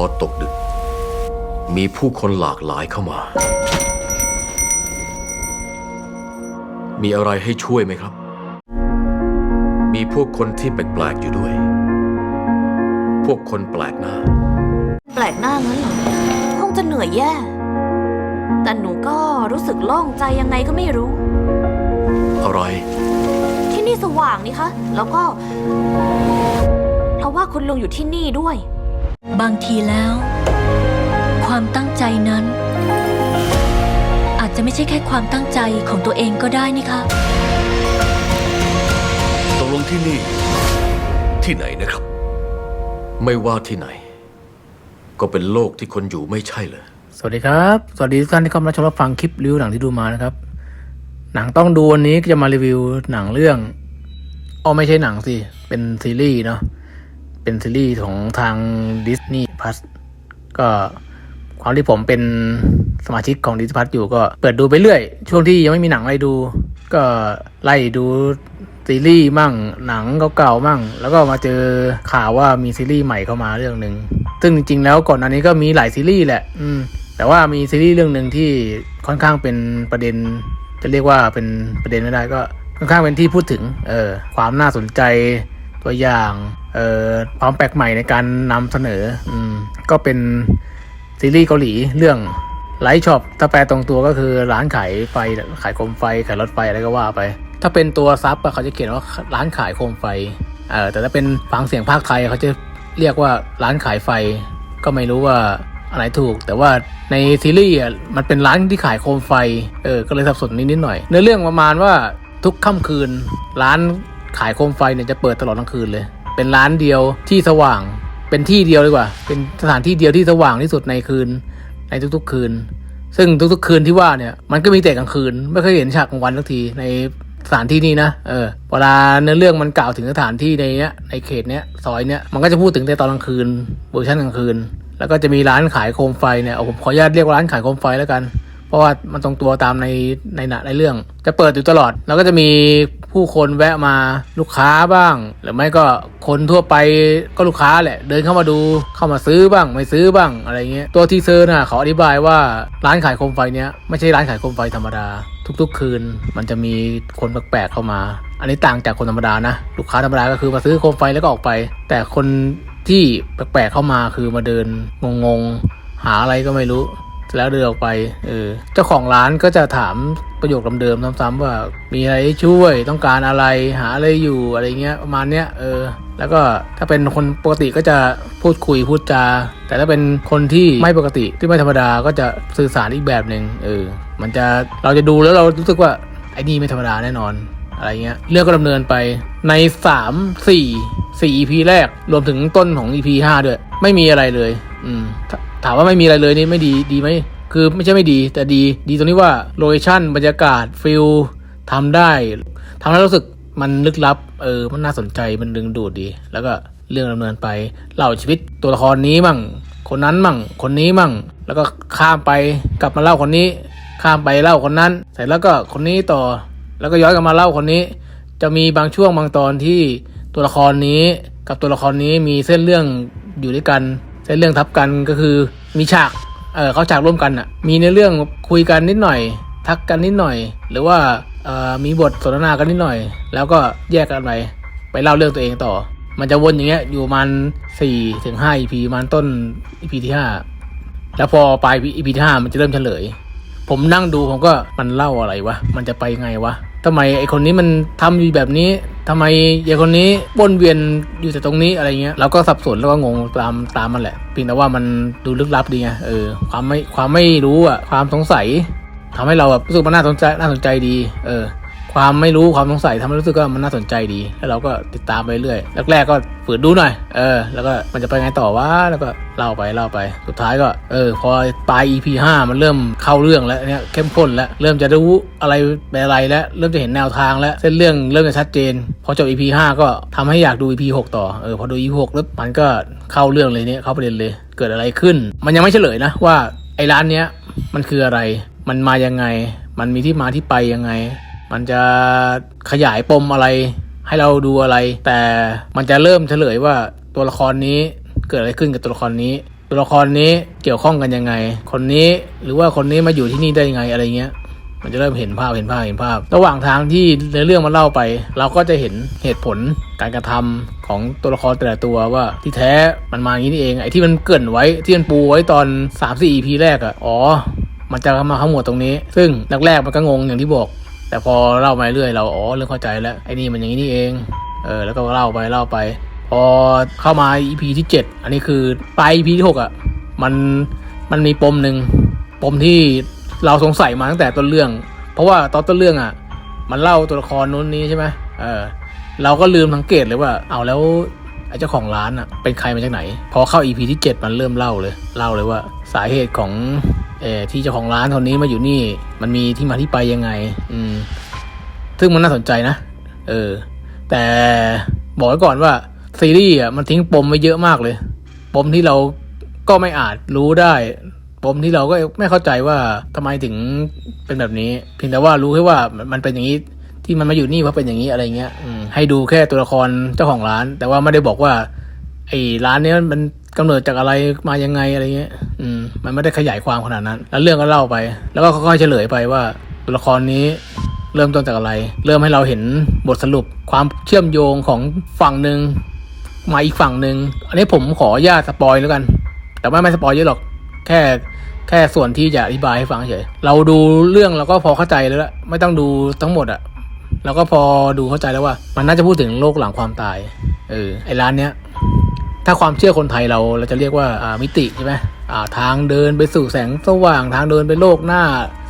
อตกดึก มีผู้คนหลากหลายเข้ามา มีอะไรให้ช่วยไหมครับ มีพวกคนที่แปลกๆอยู่ด้วย พวกคนแปลกหน้า แปลกหน้างั้นเหรอ คงจะเหนื่อยแย่ แต่หนูก็รู้สึกโล่งใจยังไงก็ไม่รู้ อะไร ที่นี่สว่างนี่คะ แล้วก็ เพราะว่าคุณลุงอยู่ที่นี่ด้วย บางทีแล้ว ความตั้งใจนั้น อาจจะไม่ใช่แค่ความตั้งใจของตัวเองก็ได้นี่คะตกลงที่นี่ ที่ไหนนะครับ ไม่ว่าที่ไหน ก็เป็นโลกที่คนอยู่ไม่ใช่เหรอสวัสดีครับ สวัสดีทุกท่านที่เข้ามาชมรับฟังคลิปรีวิวหนังที่ดูมานะครับ หนังต้องดูวันนี้ก็จะมารีวิวหนังเรื่องอ๋อไม่ใช่หนังสิ เป็นซีรีส์เนาะ เป็นซีรีส์ของทางดิสนีย์พั s ก็ความที่ผมเป็นสมาชิกของดิสนีย์พั s อยู่ก็เปิดดูไปเรื่อย ช่วงที่ยังไม่มีหนังอะไรดู ก็ไล่ดูซีรีส์มั่งหนังเก่าๆมั่ง แล้วก็มาเจอข่าวว่ามีซีรีส์ใหม่เข้ามาเรื่องหนึ่งซึ่งจริงๆแล้วก่อนอันนี้ก็มีหลายซีรีส์แหละ อืม แต่ว่ามีซีรีส์เรื่องหนึ่งที่ค่อนข้างเป็นประเด็น จะเรียกว่าเป็นประเด็นไม่ได้ก็ค่อนข้างเป็นที่พูดถึง เออความน่าสนใจ ตัวอย่างเอ่อความแปลกใหม่ในการนำเสนออืมก็เป็นซีรีส์เกาหลีเรื่องไลท์ช็อปถ้าแปลตรงตัวก็คือร้านขายไฟขายโคมไฟขายรถไฟอะไรก็ว่าไป ถ้าเป็นตัวซับเขาจะเขียนว่าร้านขายโคมไฟเออแต่ถ้าเป็นฟังเสียงภาคไทยเขาจะเรียกว่าร้านขายไฟ ก็ไม่รู้ว่าอะไรถูก แต่ว่าในซีรีส์มันเป็นร้านที่ขายโคมไฟเออก็เลยสับสนนิดๆหน่อยเนื้อเรื่องประมาณว่าทุกค่ำคืน ร้าน ขายโคมไฟเนี่ยจะเปิดตลอดทั้งคืนเลย เป็นร้านเดียวที่สว่าง เป็นที่เดียวดีกว่า เป็นสถานที่เดียวที่สว่างที่สุดในคืน ในทุกๆคืน ซึ่งทุกๆคืนที่ว่าเนี่ย มันก็มีแต่กลางคืน ไม่เคยเห็นฉากกลางวันสักทีในสถานที่นี้นะ เออ เวลาเนื้อเรื่องมันกล่าวถึงสถานที่ในเนี้ย ในเขตเนี้ย ซอยเนี้ย มันก็จะพูดถึงแต่ตอนกลางคืน เวอร์ชันกลางคืน แล้วก็จะมีร้านขายโคมไฟเนี่ย เอาผมขออนุญาตเรียกว่าร้านขายโคมไฟแล้วกัน เพราะว่ามันตรงตัวตามในในหนังในเรื่อง จะเปิดอยู่ตลอด แล้วก็จะมี ผู้คนแวะมาลูกค้าบ้าง หรือไม่ก็คนทั่วไปก็ลูกค้าแหละ เดินเข้ามาดูเข้ามาซื้อบ้าง ไม่ซื้อบ้างอะไรเงี้ยตัวทีเซอร์น่ะเขาอธิบายว่าร้านขายโคมไฟเนี้ยไม่ใช่ร้านขายโคมไฟธรรมดา ทุกๆ คืน มันจะมีคนแปลกๆเข้ามา อันนี้ต่างจากคนธรรมดานะ ลูกค้าธรรมดาก็คือมาซื้อโคมไฟแล้วก็ออกไป แต่คนที่แปลกๆเข้ามาคือมาเดินงงๆหาอะไรก็ไม่รู้ แล้วเดินออกไป เออ เจ้าของร้านก็จะถามประโยคเดิมๆซ้ำๆว่า มีอะไรช่วยต้องการอะไรหาอะไรอยู่อะไรเงี้ยประมาณเนี้ยเออ แล้วก็ถ้าเป็นคนปกติก็จะพูดคุยพูดจา แต่ถ้าเป็นคนที่ไม่ปกติที่ไม่ธรรมดาก็จะสื่อสารอีกแบบหนึ่งเออ มันจะเราจะดูแล้วเรารู้สึกว่าไอ้นี่ไม่ธรรมดาแน่นอนอะไรเงี้ยเรื่องก็ดำเนินไปใน 3 4 4 EP แรกรวมถึงต้นของ EP 5 ด้วย ไม่มีอะไรเลย อืม ถามว่าไม่มีอะไรเลยนี่ไม่ดีดีไหมคือไม่ใช่ไม่ดี แต่ดีดีตรงที่ว่าโลเคชั่นบรรยากาศฟิลทำได้ทำให้วรู้สึกมันลึกลับ เออ มันน่าสนใจมันดึงดูดดี แล้วก็เรื่องดำเนินไปเล่าชีวิตตัวละครนี้มั่ง คนนั้นมั่ง คนนี้มั่ง แล้วก็ข้ามไปกลับมาเล่าคนนี้ ข้ามไปเล่าคนนั้นเสร็จแล้วก็คนนี้ต่อ แล้วก็ย้อนกลับมาเล่าคนนี้ จะมีบางช่วงบางตอนที่ตัวละครนี้ กับตัวละครนี้มีเส้นเรื่องอยู่ด้วยกัน เส้นเรื่องทับกันก็คือมีฉากเออเขาฉากร่วมกันอะมีในเรื่องคุยกันนิดหน่อย ทักกันนิดหน่อย หรือว่าเออมีบทสนทนากันนิดหน่อย แล้วก็แยกกันไปไปเล่าเรื่องตัวเองต่อ มันจะวนอย่างเงี้ยอยู่มันสี่ถึงห้า EP ประมันต้น EP ที่ห้าแล้วพอปลาย EP ที่ห้ามันจะเริ่มเฉลย ผมนั่งดูผมก็มันเล่าอะไรวะมันจะไปไงวะ ทำไมไอคนนี้มันทำอยู่แบบนี้ทำไมไอคนนี้วนเวียนอยู่แต่ตรงนี้อะไรเงี้ยเราก็สับสนแล้วก็งงตามตามมันแหละเพียงแต่ว่ามันดูลึกลับดีไงเออความไม่ความไม่รู้อะความสงสัยทำให้เราแบบรู้สึกมันน่าสนใจน่าสนใจดี เออ ความไม่รู้ความสงสัยทำให้รู้สึกว่ามันน่าสนใจดี แล้วเราก็ติดตามไปเรื่อยแรกๆก็ฝืนดูหน่อย เออ แล้วก็มันจะไปไงต่อวะแล้วก็เล่าไปเล่าไป สุดท้ายก็ เออ พอปลาย EP 5 มันเริ่มเข้าเรื่องแล้วเนี่ยเข้มข้นแล้ว เริ่มจะรู้อะไรเป็นอะไรแล้ว เริ่มจะเห็นแนวทางแล้ว เส้นเรื่องเริ่มจะชัดเจน พอจบ EP 5 ก็ทำให้อยากดู EP 6 ต่อ เออ พอดู EP 6แล้วมันก็เข้าเรื่องเลยเนี่ย เข้าประเด็นเลย เกิดอะไรขึ้น มันยังไม่เฉลยนะว่าไอ้ร้านเนี้ยมันคืออะไร มันมายังไง มันมีที่มาที่ไปยังไง มันจะขยายปมอะไร ให้เราดูอะไร แต่มันจะเริ่มเฉลยว่าตัวละครนี้เกิดอะไรขึ้นกับตัวละครนี้ ตัวละครนี้เกี่ยวข้องกันยังไง คนนี้หรือว่าคนนี้มาอยู่ที่นี่ได้ยังไงอะไรเงี้ย มันจะเริ่มเห็นภาพเห็นภาพเห็นภาพ ระหว่างทางที่เนื้อเรื่องมันเล่าไป เราก็จะเห็นเหตุผลการกระทำของตัวละครแต่ละตัวว่าที่แท้มันมาอย่างนี้นี่เองไอ้ที่มันเกินไว้ที่มันปูไว้ตอน 3 4 EP แรกอะอ๋อ มันจะมาขมวดตรงนี้ ซึ่งแรกๆมันก็งงอย่างที่บอก แต่พอเล่ามาเรื่อยเราอ๋อเริ่มเข้าใจแล้วไอ้นี่มันอย่างนี้นี่เองเออแล้วก็เล่าไปเล่าไป พอเข้ามา EP ที่ 7 อันนี้คือปลาย EP ที่6อะมันมันมีปมหนึ่งปมที่เราสงสัยมาตั้งแต่ต้นเรื่อง เพราะว่าตอนต้นเรื่องอะ มันเล่าตัวละครนู้นนี้ใช่ไหมเออเราก็ลืมสังเกตเลยว่า เอาแล้วไอ้เจ้าของร้านอะเป็นใครมาจากไหน พอเข้า EP ที่ 7 มันเริ่มเล่าเลย เล่าเลยว่าสาเหตุของ เออที่เจ้าของร้านคนนี้มาอยู่นี่ มันมีที่มาที่ไปยังไง อืม ซึ่งมันน่าสนใจนะ เออ แต่บอกไว้ก่อนว่าซีรีส์อะมันทิ้งปมไว้เยอะมากเลย ปมที่เราก็ไม่อาจรู้ได้ ปมที่เราก็ไม่เข้าใจว่าทำไมถึงเป็นแบบนี้ เพียงแต่ว่ารู้แค่ว่ามันเป็นอย่างนี้ที่มันมาอยู่นี่เพราะเป็นอย่างนี้อะไรเงี้ยให้ดูแค่ตัวละครเจ้าของร้าน แต่ว่าไม่ได้บอกว่าไอ้ร้านเนี้ยมัน กำเนิดจากอะไรมายังไงอะไรเงี้ยอืมมันไม่ได้ขยายความขนาดนั้น แล้วเรื่องก็เล่าไป แล้วก็ค่อยๆเฉลยไปว่าตัวละครนี้เริ่มต้นจากอะไร เริ่มให้เราเห็นบทสรุปความเชื่อมโยงของฝั่งหนึ่งมาอีกฝั่งหนึ่งอันนี้ผมขอญาตสปอยแล้วกัน แต่ไม่ไม่สปอยเยอะหรอกแค่แค่ส่วนที่จะอธิบายให้ฟังเฉย เราดูเรื่องเราก็พอเข้าใจแล้วละไม่ต้องดูทั้งหมดอะเราก็พอดูเข้าใจแล้วว่า มันน่าจะพูดถึงโลกหลังความตาย เออ ไอร้านเนี้ย ถ้าความเชื่อคนไทยเราเราจะเรียกว่ามิติใช่ไหมาทางเดินไปสู่แสงสว่างทางเดินไปโลกหน้า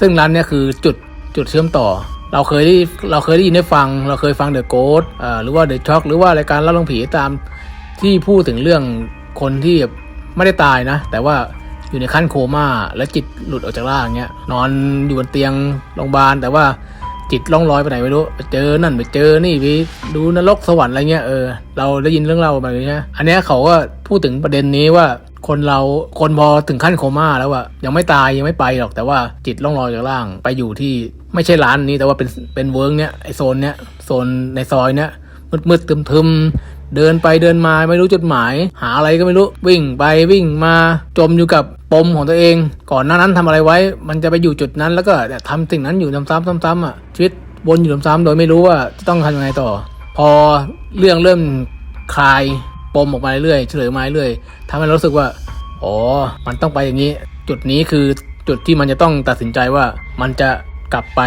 ซึ่งร้านเนี้ยคือจุดจุดเชื่อมต่อ เราเคยได้เราเคยได้ยินได้ฟัง เราเคยฟังเดอะโกดหรือว่าเดอะช็อคหรือว่ารายการเล่าเรื่องผีตามที่พูดถึงเรื่องคนที่ไม่ได้ตายนะ แต่ว่าอยู่ในขั้นโคม่าและจิตหลุดออกจากร่างเงี้ยนอนอยู่บนเตียงโรงพยาบาลแต่ว่า จิตล่องลอยไปไหนไม่รู้ไปเจอนั่นไปเจอนี่ไปดูนรกสวรรค์อะไรเงี้ยเออเราได้ยินเรื่องเล่าแบบนี้นะอันนี้เขาก็พูดถึงประเด็นนี้ว่าคนเราคนพอถึงขั้นโคม่าแล้วอะยังไม่ตายยังไม่ไปหรอกแต่ว่าจิตล่องลอยจากล่างไปอยู่ที่ไม่ใช่ร้านนี้แต่ว่าเป็นเป็นเวิร์กเนี้ยไอโซนเนี้ยโซนในซอยเนี้ยมืดมืดๆทึม เดินไปเดินมาไม่รู้จุดหมาย หาอะไรก็ไม่รู้วิ่งไปวิ่งมาจมอยู่กับปมของตัวเอง ก่อนหน้านั้นทำอะไรไว้ มันจะไปอยู่จุดนั้นแล้วก็เนี่ยทำสิ่งนั้นอยู่ซ้ำๆซ้ำๆอะชีวิตวนอยู่ซ้ำๆโดยไม่รู้ว่าจะต้องทำยังไงต่อ พอเรื่องเริ่มคลายปมออกมาเรื่อยเฉลยมาเรื่อยทำให้เรารู้สึกว่าอ๋อมันต้องไปอย่างนี้ จุดนี้คือจุดที่มันจะต้องตัดสินใจว่ามันจะกลับไป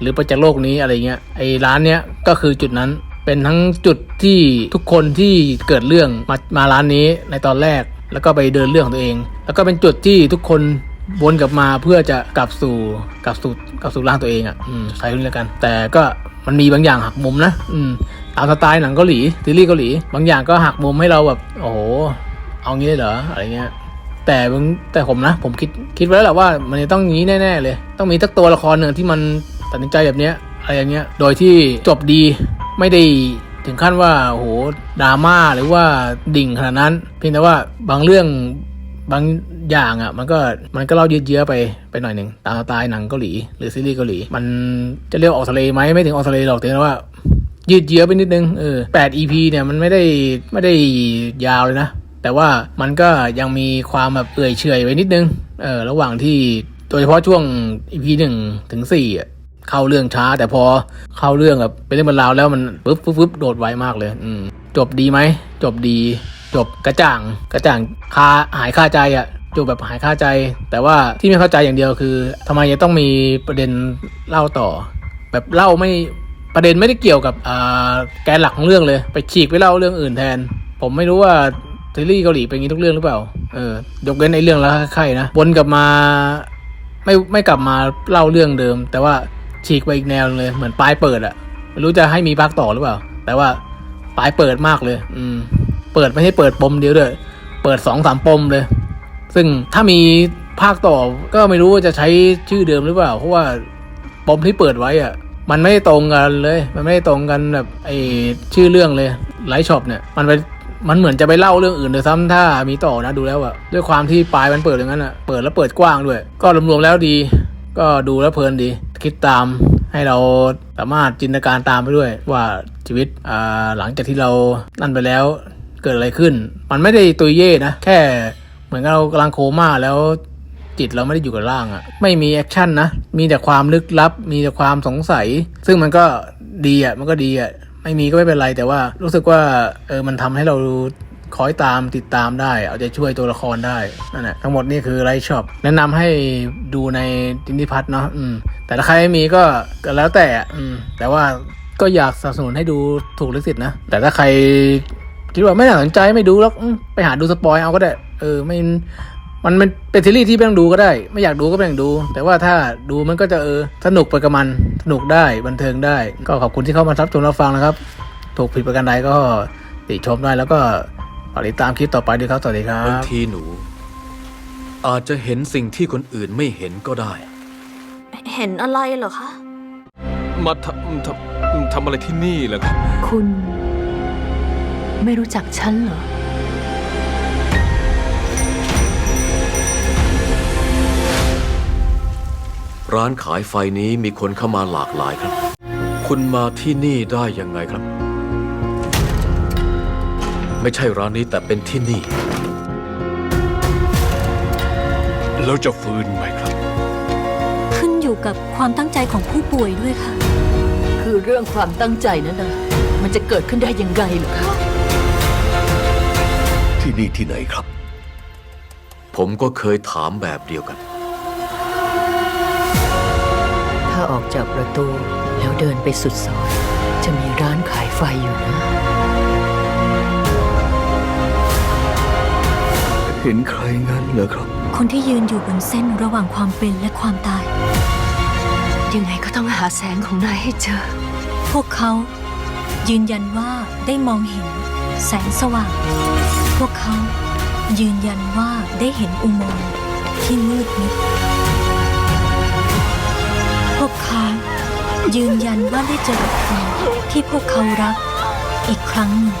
หรือไปจากโลกนี้อะไรเงี้ยไอ้ร้านเนี้ยก็คือจุดนั้น เป็นทั้งจุดที่ทุกคนที่เกิดเรื่องมามาร้านนี้ในตอนแรก แล้วก็ไปเดินเรื่องของตัวเอง แล้วก็เป็นจุดที่ทุกคนวนกลับมาเพื่อจะกลับสู่กลับสู่กลับสู่ร่างตัวเองอะใช้คำนี้แล้วกัน แต่ก็มันมีบางอย่างหักมุมนะอืมตามสไตล์หนังเกาหลีซีรีส์เกาหลี บางอย่างก็หักมุมให้เราแบบ โอ้โห เอางี้เลยเหรออะไรเงี้ย แต่มึงแต่ผมนะ ผมคิดคิดไว้แล้วแหละว่ามันจะต้องงี้แน่ๆเลย ต้องมีทักตัวละครหนึ่งที่มันตัดสินใจแบบเนี้ยอะไรอย่างเงี้ย โดยที่จบดี ไม่ได้ถึงขั้นว่าโหดราม่าหรือว่าดิ่งขนาดนั้น เพียงแต่ว่าบางเรื่องบางอย่างอะมันก็มันก็เล่ายืดเยื้อไปไปหน่อยหนึ่งตามสไตล์หนังเกาหลีหรือซีรีส์เกาหลี มันจะเรียกว่าออกทะเลไหมไม่ถึงออกทะเลหรอกแต่ว่า ยืดเยื้อไปนิดนึงเออแปด EP เนี่ยมันไม่ได้ไม่ได้ยาวเลยนะ แต่ว่ามันก็ยังมีความแบบเอื่อยเฉยไว้นิดนึงเออระหว่างที่โดยเฉพาะช่วง EP หนึ่งถึงสี่อะ เข้าเรื่องช้า แต่พอเข้าเรื่องแบบเป็นเรื่องเป็นราวแล้วมันปึ๊บปึ๊บปึ๊บโดดไวมากเลย อืมจบดีไหมจบดี จบกระจ่างกระจ่างคาหายคาใจอะจบแบบหายคาใจ แต่ว่าที่ไม่เข้าใจอย่างเดียวคือทำไมจะต้องมีประเด็นเล่าต่อ แบบเล่าไม่ประเด็นไม่ได้เกี่ยวกับแกนหลักของเรื่องเลย ไปฉีกไปเล่าเรื่องอื่นแทน ผมไม่รู้ว่าซีรีส์เกาหลีเป็นอย่างนี้ทุกเรื่องหรือเปล่า เออยกเว้นในเรื่องแล้วใครนะวนกลับมาไม่ไม่กลับมาเล่าเรื่องเดิม แต่ว่า ฉีกไปอีกแนวเลย เหมือนปลายเปิดอะไม่รู้จะให้มีภาคต่อหรือเปล่า แต่ว่าปลายเปิดมากเลย อืม เปิดไม่ใช่เปิดปมเดียวด้วยเปิดสองสามปมเลย ซึ่งถ้ามีภาคต่อก็ไม่รู้ว่าจะใช้ชื่อเดิมหรือเปล่า เพราะว่าปมที่เปิดไว้อะมันไม่ตรงกันเลย มันไม่ได้ตรงกันแบบไอชื่อเรื่องเลยไลท์ช็อปเนี่ย มันไปมันเหมือนจะไปเล่าเรื่องอื่นเลยซ้ำถ้ามีต่อนะดูแล้วอะด้วยความที่ปลายมันเปิดอย่างนั้นอะเปิดแล้วเปิดกว้างด้วย ก็รวมๆแล้วดี ก็ดูแล้วเพลินดี คิดตามให้เราสามารถจินตนาการตามไปด้วย ว่าชีวิตหลังจากที่เรานั่นไปแล้วเกิดอะไรขึ้น มันไม่ได้ตุยเย่นะ แค่เหมือนเรากำลังโคม่าแล้วจิตเราไม่ได้อยู่กับร่างอะไม่มีแอคชั่นนะ มีแต่ความลึกลับ มีแต่ความสงสัย ซึ่งมันก็ดีอะมันก็ดีอะไม่มีก็ไม่เป็นไร แต่ว่ารู้สึกว่าเออ มันทำให้เรา คอยตามติดตามได้ เอาใจช่วยตัวละครได้นั่นแหละทั้งหมดนี่คือไรชอบแนะนำให้ดูในดินิพัทเนาะอืมแต่ถ้าใครไม่มีก็แล้วแต่อะอืมแต่ว่าก็อยากสนับสนุนให้ดูถูกลิขสิทธิ์นะ แต่ถ้าใครคิดว่าไม่น่าสนใจไม่ดูแล้วไปหาดูสปอยเอาก็ได้ เออไม่มันมันเป็นซีรีส์ที่ไม่ต้องดูก็ได้ ไม่อยากดูก็ไม่ต้องดู แต่ว่าถ้าดูมันก็จะเออสนุกไปกับมันสนุกได้บันเทิงได้ ก็ขอบคุณที่เข้ามารับชมรับฟังนะครับ ถูกผิดประการใดก็ติชมได้แล้วก็ ฝากติดตามคลิปต่อไปด้วยครับ สวัสดีครับ บางทีหนู อาจจะเห็นสิ่งที่คนอื่นไม่เห็นก็ได้ เห็นอะไรเหรอคะ มาทำทำทำอะไรที่นี่เหรอครับ คุณ ไม่รู้จักฉันเหรอ ร้านขายไฟนี้มีคนเข้ามาหลากหลายครับ คุณมาที่นี่ได้ยังไงครับ ไม่ใช่ร้านนี้แต่เป็นที่นี่ แล้วจะฟื้นไหมครับ ขึ้นอยู่กับความตั้งใจของผู้ป่วยด้วยค่ะ คือเรื่องความตั้งใจนั้นนะมันจะเกิดขึ้นได้ยังไงเหรอคะที่นี่ที่ไหนครับ ผมก็เคยถามแบบเดียวกัน ถ้าออกจากประตูแล้วเดินไปสุดซอย จะมีร้านขายไฟอยู่นะ เห็นใครงั้นเหรอครับ คนที่ยืนอยู่บนเส้นระหว่างความเป็นและความตาย ยังไงก็ต้องหาแสงของนายให้เจอ พวกเขา ยืนยันว่าได้มองเห็น แสงสว่าง พวกเขา ยืนยันว่าได้เห็นอุโมงค์ที่มืดมิด พวกเขา ยืนยันว่าได้เจอกับคนที่พวกเขารัก อีกครั้งหนึ่ง